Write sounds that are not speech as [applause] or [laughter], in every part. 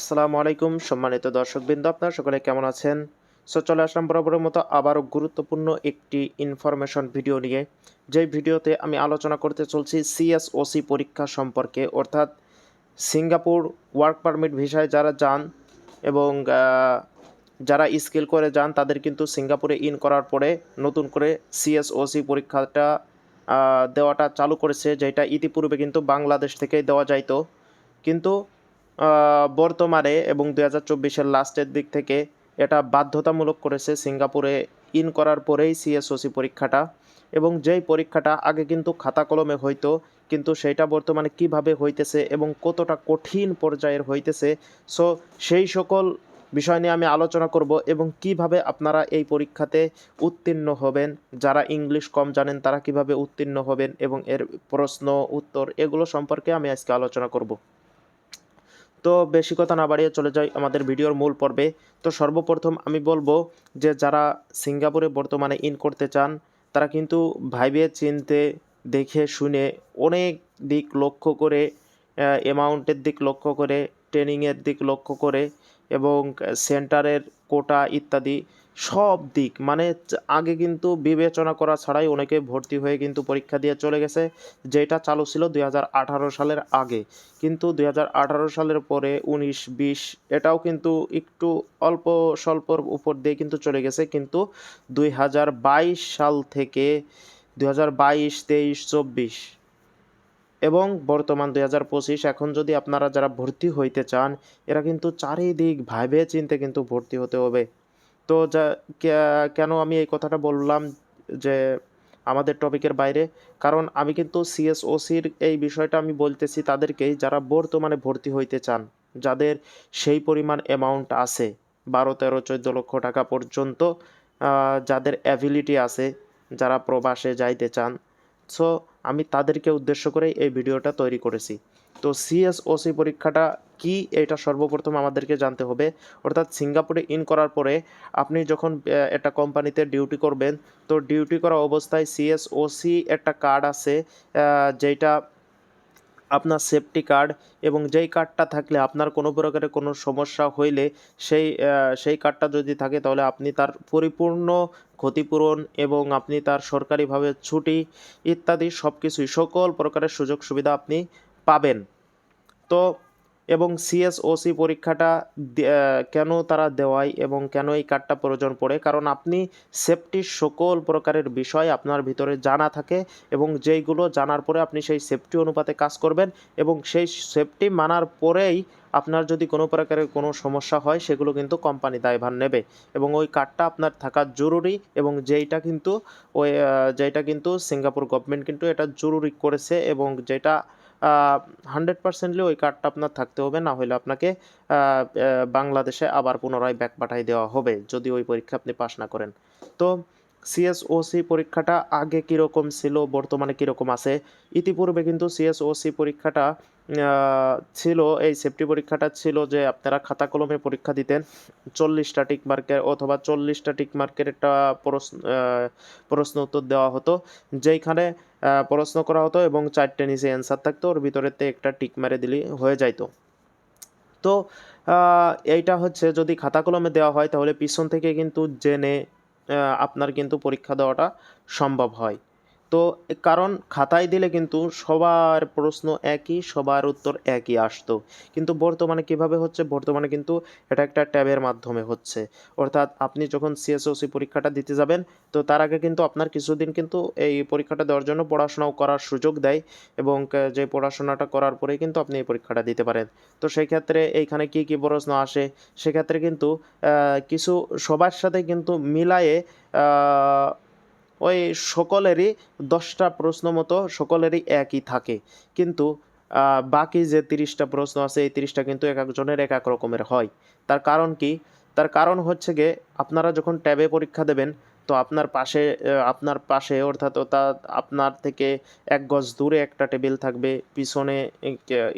আসসালামু আলাইকুম, সম্মানিত দর্শকবৃন্দ, আপনারা সকলে কেমন আছেন? সো চলে আসলাম বরাবরের মতো আবারও গুরুত্বপূর্ণ একটি ইনফরমেশন ভিডিও নিয়ে। যেই ভিডিওতে আমি আলোচনা করতে চলছি সিএসওসি পরীক্ষা সম্পর্কে, অর্থাৎ সিঙ্গাপুর ওয়ার্ক পারমিট ভিসায় যারা যান এবং যারা স্কিল করে যান, তাদের কিন্তু সিঙ্গাপুরে ইন করার পরে নতুন করে সিএসওসি পরীক্ষাটা দেওয়াটা চালু করেছে, যেটা ইতিপূর্বে কিন্তু বাংলাদেশ থেকেই দেওয়া যাইতো। কিন্তু বর্তমানে এবং দু হাজার চব্বিশের লাস্টের দিক থেকে এটা বাধ্যতামূলক করেছে সিঙ্গাপুরে ইন করার পরেই সিএসওসি পরীক্ষাটা। এবং যেই পরীক্ষাটা আগে কিন্তু খাতা কলমে হইতো, কিন্তু সেটা বর্তমানে কীভাবে হইতেছে এবং কতটা কঠিন পর্যায়ের হইতেছে সো সেই সকল বিষয় নিয়ে আমি আলোচনা করব এবং কীভাবে আপনারা এই পরীক্ষাতে উত্তীর্ণ হবেন, যারা ইংলিশ কম জানেন তারা কীভাবে উত্তীর্ণ হবেন এবং এর প্রশ্ন, উত্তর এগুলো সম্পর্কে আমি আজকে আলোচনা করব। তো বেশি কথা না বাড়িয়ে চলে যাই আমাদের ভিডিওর মূল পর্বে। তো সর্বপ্রথম আমি বলব যে যারা সিঙ্গাপুরে বর্তমানে ইন করতে চান, তারা কিন্তু ভাইবে চিনতে, দেখে শুনে অনেক দিক লক্ষ্য করে অ্যামাউন্টের দিক লক্ষ্য করে ট্রেনিংয়ের দিক লক্ষ্য করে এবং সেন্টারের কোটা ইত্যাদি সব দিক। মানে আগে কিন্তু বিবেচনা করা ছাড়াই অনেকে ভর্তি হয়ে কিন্তু পরীক্ষা দিয়ে চলে গেছে, যেটা চালু ছিল দুই হাজার আঠারো সালের আগে। কিন্তু দু হাজার আঠারো সালের পরে উনিশ, বিশ, এটাও কিন্তু একটু অল্প স্বল্পর উপর দিয়ে কিন্তু চলে গেছে। কিন্তু দুই হাজার বাইশ সাল থেকে দুই হাজার বাইশ, তেইশ, চব্বিশ এবং বর্তমান দুই হাজার পঁচিশ, এখন যদি আপনারা যারা ভর্তি হইতে চান, এরা কিন্তু চারিদিক ভাইবে চিনতে কিন্তু ভর্তি হতে হবে। তো যা কেন আমি এই কথাটা বললাম যে আমাদের টপিকের বাইরে? কারণ আমি কিন্তু সিএসওসির এই বিষয়টা আমি বলতেছি তাদেরকেই যারা বর্তমানে ভর্তি হইতে চান, যাদের সেই পরিমাণ অ্যামাউন্ট আছে, বারো, তেরো, চোদ্দ লক্ষ টাকা পর্যন্ত যাদের অ্যাবিলিটি আছে, যারা প্রবাসে যাইতে চান। সো আমি তাদেরকে উদ্দেশ্য করে এই ভিডিওটা তৈরি করেছি। তো সিএসওসি পরীক্ষাটা কি এটা সর্বপ্রথম আমাদেরকে জানতে হবে? অর্থাৎ সিঙ্গাপুরে ইন করার পরে আপনি যখন একটা কোম্পানিতে ডিউটি করবেন, তো ডিউটি করা অবস্থায় সিএসওসি একটা কার্ড আছে যেটা আপনার সেফটি কার্ড এবং যেই কার্ডটা থাকলে আপনার কোনো প্রকারের কোনো সমস্যা হইলে সেই সেই কার্ডটা যদি থাকে তাহলে আপনি তার পরিপূর্ণ ক্ষতিপূরণ এবং আপনি তার সরকারিভাবে ছুটি ইত্যাদি সব কিছুই সকল প্রকারের সুযোগ সুবিধা আপনি পাবেন। তো এবং সিএসওসি পরীক্ষাটা কেন তারা দেওয়ায় এবং কেন এই কার্ডটা প্রয়োজন পড়ে? কারণ আপনি সেফটির সকল প্রকারের বিষয় আপনার ভিতরে জানা থাকে এবং যেইগুলো জানার পরে আপনি সেই সেফটি অনুপাতে কাজ করবেন এবং সেই সেফটি মানার পরেই আপনার যদি কোনো প্রকারের কোনো সমস্যা হয়, সেগুলো কিন্তু কোম্পানি দায়ভার নেবে এবং ওই কার্ডটা আপনার থাকা জরুরি এবং যেইটা কিন্তু ওই যেইটা কিন্তু সিঙ্গাপুর গভর্নমেন্ট কিন্তু এটা জরুরি করেছে এবং যেটা হান্ড্রেড পার্সেন্টলি ওই কার্ডটা আপনার থাকতে হবে, না হলে আপনাকে বাংলাদেশে আবার পুনরায় ব্যাক পাঠাই দেওয়া হবে, যদি ওই পরীক্ষা আপনি পাস না করেন। তো সিএসওসি পরীক্ষাটা আগে কীরকম ছিল, বর্তমানে কীরকম আছে? ইতিপূর্বে কিন্তু সিএসওসি পরীক্ষাটা ছিল, এই সেফটি পরীক্ষাটা ছিল যে আপনারা খাতা কলমে পরীক্ষা দিতেন। চল্লিশটা টিক মার্কের অথবা চল্লিশটা টিক মার্কের একটা প্রশ্ন প্রশ্ন উত্তর দেওয়া হতো, যেইখানে প্রশ্ন করা হতো এবং চারটে নিচে অ্যান্সার থাকতো, ওর ভিতরেতে একটা টিক মেরে দিলেই হয়ে যাইতো। তো এইটা হচ্ছে যদি খাতা কলমে দেওয়া হয় তাহলে পিছন থেকে কিন্তু জেনে আপনার কিন্তু পরীক্ষা দেওয়াটা সম্ভব হয়। তো কারণ খাতায় দিলে কিন্তু সবার প্রশ্ন একই, সবার উত্তর একই আসতো। কিন্তু বর্তমানে কীভাবে হচ্ছে? বর্তমানে কিন্তু এটা একটা ট্যাবের মাধ্যমে হচ্ছে। অর্থাৎ আপনি যখন সিএসওসি পরীক্ষাটা দিতে যাবেন, তো তার আগে কিন্তু আপনার কিছুদিন কিন্তু এই পরীক্ষাটা দেওয়ার জন্য পড়াশোনাও করার সুযোগ দেয় এবং যে পড়াশোনাটা করার পরেই কিন্তু আপনি এই পরীক্ষাটা দিতে পারেন। তো সেই ক্ষেত্রে এইখানে কি কি প্রশ্ন আসে? সেক্ষেত্রে কিন্তু কিছু সবার সাথে কিন্তু মিলায়ে ওই সকলেরই দশটা প্রশ্ন মতো সকলেরই একই থাকে। কিন্তু বাকি যে তিরিশটা প্রশ্ন আছে, এই তিরিশটা কিন্তু এক একজনের এক এক রকমের হয়। তার কারণ কি? তার কারণ হচ্ছে গিয়ে, আপনারা যখন ট্যাবে পরীক্ষা দেবেন তো আপনার পাশে আপনার পাশে অর্থাৎ ওটা আপনার থেকে এক গজ দূরে একটা টেবিল থাকবে, পিছনে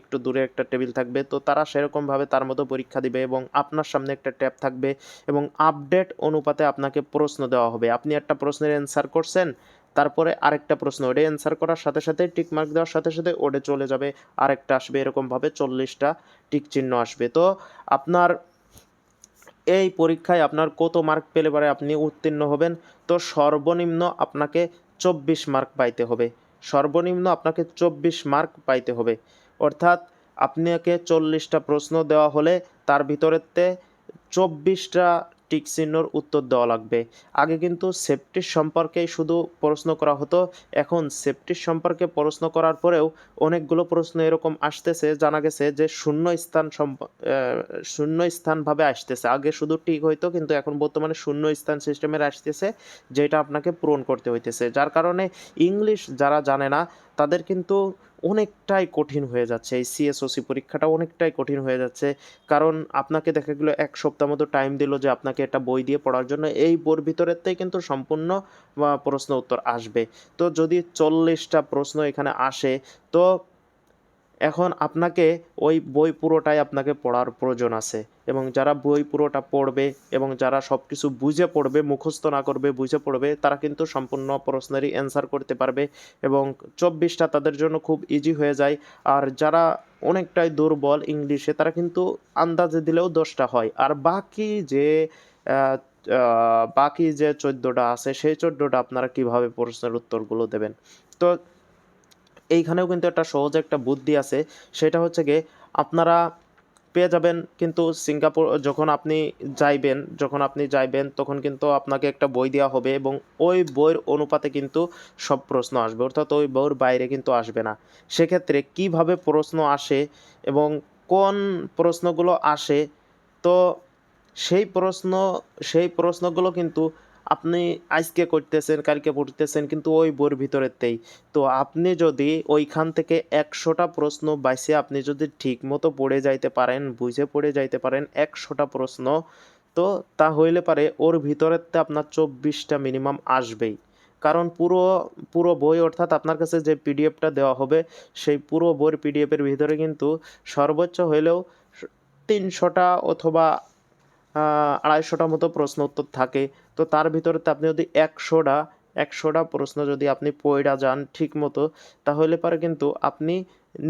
একটু দূরে একটা টেবিল থাকবে। তো তারা সেরকমভাবে তার মতো পরীক্ষা দিবে এবং আপনার সামনে একটা ট্যাব থাকবে এবং আপডেট অনুপাতে আপনাকে প্রশ্ন দেওয়া হবে। আপনি একটা প্রশ্নের অ্যান্সার করছেন, তারপরে আরেকটা প্রশ্ন ওটা অ্যান্সার করার সাথে সাথে টিক মার্ক দেওয়ার সাথে সাথে ওটা চলে যাবে, আরেকটা আসবে, এরকমভাবে চল্লিশটা টিক চিহ্ন আসবে। তো আপনার এই পরীক্ষায় আপনার কত মার্ক পেলে পরে আপনি উত্তীর্ণ হবেন? তো সর্বনিম্ন আপনাকে চব্বিশ মার্ক পাইতে হবে। সর্বনিম্ন আপনাকে চব্বিশ মার্ক পাইতে হবে। অর্থাৎ আপনাকে চল্লিশটা প্রশ্ন দেওয়া হলে তার ভিতরেতে চব্বিশটা টিক চিহ্নর উত্তর দেওয়া লাগবে। আগে কিন্তু সেফটির সম্পর্কে শুধু প্রশ্ন করা হতো, এখন সেফটির সম্পর্কে প্রশ্ন করার পরেও অনেকগুলো প্রশ্ন এরকম আসতেছে, জানা গেছে যে শূন্য স্থান শূন্য স্থানভাবে আসতেছে। আগে শুধু টিক হইতো, কিন্তু এখন বর্তমানে শূন্য স্থান সিস্টেমের আসতেছে, যেটা আপনাকে পূরণ করতে হইতেছে। যার কারণে ইংলিশ যারা জানে না তাদের কিন্তু অনেকটাই কঠিন হয়ে যাচ্ছে। এই সিএসওসি পরীক্ষাটা অনেকটাই কঠিন হয়ে যাচ্ছে। কারণ আপনাকে দেখা গেলো এক সপ্তাহ মতো টাইম দিল যে আপনাকে একটা বই দিয়ে পড়ার জন্য। এই বোর ভিতরেতেই কিন্তু সম্পূর্ণ প্রশ্ন উত্তর আসবে। তো যদি চল্লিশটা প্রশ্ন এখানে আসে, তো এখন আপনাকে ওই বই পুরোটাই আপনাকে পড়ার প্রয়োজন আছে। এবং যারা বই পুরোটা পড়বে এবং যারা সব কিছু বুঝে পড়বে, মুখস্থ না করবে, বুঝে পড়বে, তারা কিন্তু সম্পূর্ণ প্রশ্নেরই অ্যান্সার করতে পারবে এবং চব্বিশটা তাদের জন্য খুব ইজি হয়ে যায়। আর যারা অনেকটাই দুর্বল ইংলিশে, তারা কিন্তু আন্দাজে দিলেও দশটা হয়। আর বাকি যে বাকি যে চোদ্দোটা আছে, সেই চোদ্দোটা আপনারা কীভাবে প্রশ্নের উত্তরগুলো দেবেন? তো এইখানেও কিন্তু একটা সহজ একটা বুদ্ধি আছে। সেটা হচ্ছে গিয়ে আপনারা পেয়ে যাবেন কিন্তু সিঙ্গাপুর, যখন আপনি যাইবেন, যখন আপনি যাইবেন, তখন কিন্তু আপনাকে একটা বই দেওয়া হবে এবং ওই বইয়ের অনুপাতে কিন্তু সব প্রশ্ন আসবে। অর্থাৎ ওই বইয়ের বাইরে কিন্তু আসবে না। সেক্ষেত্রে কীভাবে প্রশ্ন আসে এবং কোন প্রশ্নগুলো আসে, তো সেই প্রশ্ন, সেই প্রশ্নগুলো কিন্তু আপনি আজকে করতেছেন, কালকে পড়তেছেন, কিন্তু ওই বইয়ের ভিতরেতেই। তো আপনি যদি ওইখান থেকে একশোটা প্রশ্ন বাইসে আপনি যদি ঠিক মতো পড়ে যাইতে পারেন, বুঝে পড়ে যাইতে পারেন একশোটা প্রশ্ন, তো তা হইলে পারে ওর ভিতরেতে আপনার চব্বিশটা মিনিমাম আসবেই। কারণ পুরো পুরো বই অর্থাৎ আপনার কাছে যে পিডিএফটা দেওয়া হবে, সেই পুরো বইয়ের পিডিএফের ভিতরে কিন্তু সর্বোচ্চ হইলেও তিনশোটা অথবা আড়াইশোটা মতো প্রশ্ন উত্তর থাকে। তো তার ভিতরেতে আপনি যদি একশোটা একশোটা প্রশ্ন যদি আপনি পড়া যান ঠিক মতো তাহলে পরে কিন্তু আপনি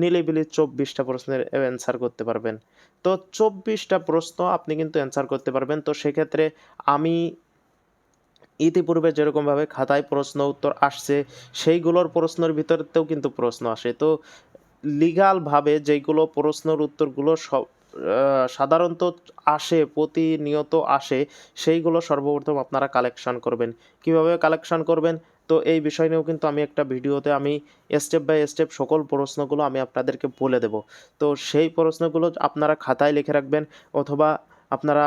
নিলিবিলি চব্বিশটা প্রশ্নের অ্যান্সার করতে পারবেন। তো চব্বিশটা প্রশ্ন আপনি কিন্তু অ্যান্সার করতে পারবেন। তো সেক্ষেত্রে আমি ইতিপূর্বে যেরকমভাবে খাতায় প্রশ্ন উত্তর আসছে, সেইগুলোর প্রশ্নের ভিতরেতেও কিন্তু প্রশ্ন আসে। তো লিগালভাবে যেগুলো প্রশ্নের উত্তরগুলো সব সাধারণত আসে, প্রতিনিয়ত আসে, সেইগুলো সর্বপ্রথম আপনারা কালেকশন করবেন। কীভাবে কালেকশন করবেন? তো এই বিষয় নিয়েও কিন্তু আমি একটা ভিডিওতে আমি স্টেপ বাই স্টেপ সকল প্রশ্নগুলো আমি আপনাদেরকে বলে দেব। তো সেই প্রশ্নগুলো আপনারা খাতায় লিখে রাখবেন অথবা আপনারা,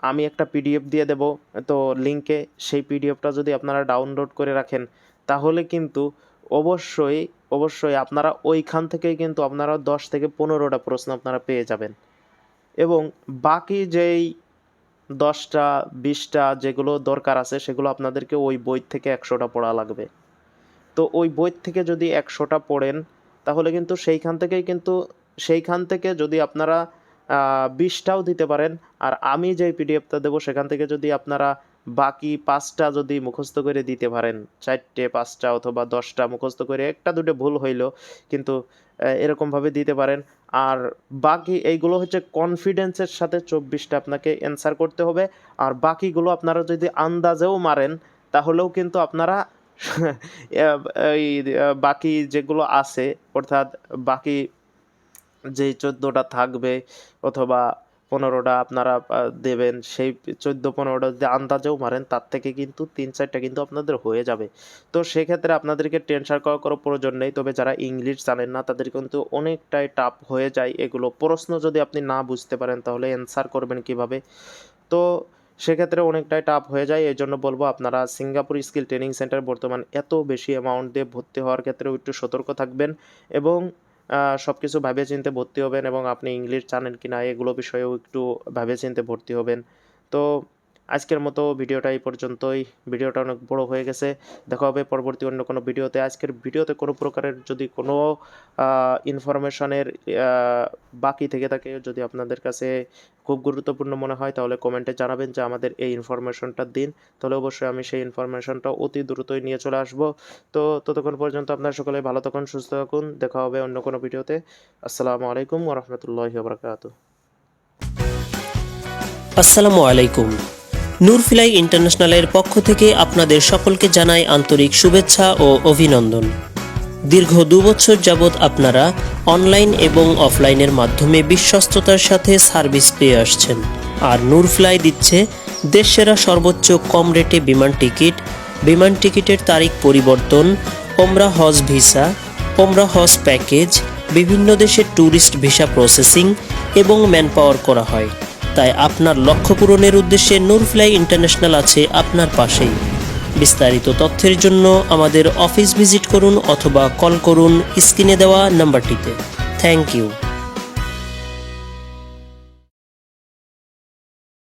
আমি একটা পিডিএফ দিয়ে দেব। তো লিঙ্কে সেই পিডিএফটা যদি আপনারা ডাউনলোড করে রাখেন, তাহলে কিন্তু অবশ্যই অবশ্যই আপনারা ওইখান থেকেই কিন্তু আপনারা দশ থেকে পনেরোটা প্রশ্ন আপনারা পেয়ে যাবেন। এবং বাকি যেই দশটা, বিশটা যেগুলো দরকার আছে, সেগুলো আপনাদেরকে ওই বই থেকে একশোটা পড়া লাগবে। তো ওই বই থেকে যদি একশোটা পড়েন, তাহলে কিন্তু সেইখান থেকেই কিন্তু, সেইখান থেকে যদি আপনারা বিশটাও দিতে পারেন, আর আমি যেই পিডিএফটা দেবো, সেখান থেকে যদি আপনারা বাকি পাঁচটা যদি মুখস্থ করে দিতে পারেন, চারটে, পাঁচটা অথবা দশটা মুখস্থ করে, একটা দুটো ভুল হইল, কিন্তু এরকমভাবে দিতে পারেন। আর বাকি এইগুলো হচ্ছে কনফিডেন্সের সাথে চব্বিশটা আপনাকে অ্যান্সার করতে হবে। আর বাকিগুলো আপনারা যদি আন্দাজেও মারেন, তাহলেও কিন্তু আপনারা [laughs] এই বাকি যেগুলো আছে, অর্থাৎ বাকি যেই চোদ্দোটা থাকবে, অথবা পনেরোটা আপনারা দেবেন, সেই চোদ্দ, পনেরোটা যদি আন্দাজেও মারেন, তার থেকে কিন্তু তিন, চারটা কিন্তু আপনাদের হয়ে যাবে। তো সেক্ষেত্রে আপনাদেরকে টেনশন করার কোনো প্রয়োজন নেই। তবে যারা ইংলিশ জানেন না, তাদের কিন্তু অনেকটাই টাফ হয়ে যায় এগুলো। প্রশ্ন যদি আপনি না বুঝতে পারেন, তাহলে অ্যান্সার করবেন কীভাবে? তো সেক্ষেত্রে অনেকটাই টাফ হয়ে যায়। এই জন্য বলব, আপনারা সিঙ্গাপুর স্কিল ট্রেনিং সেন্টার বর্তমান এত বেশি অ্যামাউন্ট দিয়ে ভর্তি হওয়ার ক্ষেত্রেও একটু সতর্ক থাকবেন এবং সব কিছু ভাবে চিনতে ভর্তি হবেন এবং আপনি ইংলিশ জানেন কি না এগুলো বিষয়েও একটু ভেবেচিন্তে চিনতে ভর্তি হবেন। তো আজকের মতো ভিডিওটা এই পর্যন্তই। ভিডিওটা অনেক বড় হয়ে গেছে। দেখা হবে পরবর্তী অন্য কোনো ভিডিওতে। আজকের ভিডিওতে কোনো প্রকারের যদি কোনো ইনফরমেশনের বাকি থেকে থাকে, যদি আপনাদের কাছে খুব গুরুত্বপূর্ণ মনে হয়, তাহলে কমেন্টে জানাবেন যে আমাদের এই ইনফরমেশনটা দিন। তাহলে অবশ্যই আমি সেই ইনফরমেশনটা অতি দ্রুতই নিয়ে চলে আসব। তো ততক্ষণ পর্যন্ত আপনারা সকলে ভালো থাকুন, সুস্থ থাকুন। দেখা হবে অন্য কোনো ভিডিওতে। আসসালামু আলাইকুম ওরহমতুল্লাহি বারকাতুহ। আসসালামু আলাইকুম। নূরফিলাই ইন্টারন্যাশনালের পক্ষ থেকে আপনাদের সকলকে জানাই আন্তরিক শুভেচ্ছা ও অভিনন্দন। দীর্ঘ দুবছর যাবৎ আপনারা অনলাইন এবং অফলাইনের মাধ্যমে বিশ্বস্ততার সাথে সার্ভিস পেয়ে আসছেন। আর নূরফ্লাই দিচ্ছে দেশসেরা সর্বোচ্চ কম রেটে বিমান টিকিট, বিমান টিকিটের তারিখ পরিবর্তন, ওমরা হজ ভিসা, ওমরা হজ প্যাকেজ, বিভিন্ন দেশের ট্যুরিস্ট ভিসা প্রসেসিং এবং ম্যান পাওয়ার করা হয়। তাই আপনার লক্ষ্য পূরণের উদ্দেশ্যে নুরফ্লাই ইন্টারন্যাশনাল আছে আপনার পাশেই। বিস্তারিত তথ্যের জন্য আমাদের অফিস ভিজিট করুন অথবা কল করুন স্ক্রিনে দেওয়া নাম্বারটিতে। Thank you